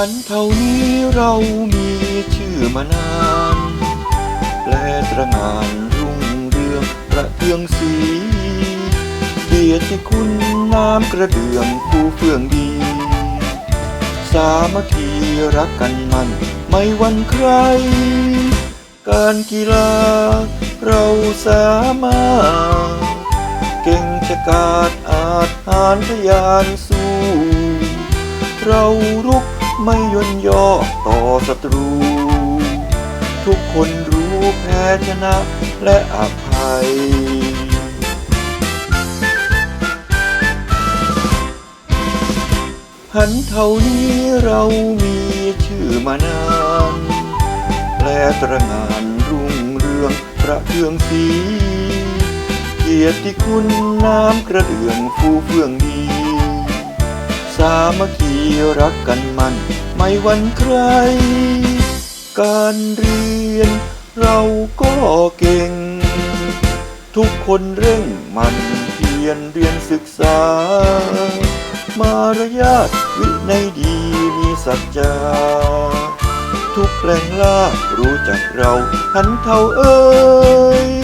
พันเท่านี้เรามีชื่อมานานแลตระงานรุ่งเรืองประเทืองสีเกียรติคุณน้ำกระเดื่องผู้เฟื่องดี สามัคคีรักกันมันไม่วันใคร การกีฬาเราสามารถเก่งชะกาจอาจหานทยานสู้ เรารุก ไม่ย่นย่อต่อศัตรู ทุกคนรู้แพ้ชนะและอภัย หันเท่านี้เรามีชื่อมานาน และตระงานรุ่งเรืองประเทืองสีเกียรติคุณน้ำกระเดื่องฟูเฟื่องดี สามัคคีรักกันมัน ไม่วันใคร การเรียนเราก็เก่ง ทุกคนเร่งมันเพียรเรียนศึกษา มารยาทวินัยดีมีสัจจา ทุกแหล่งล่ารู้จักเราหันเท่าเอ้ย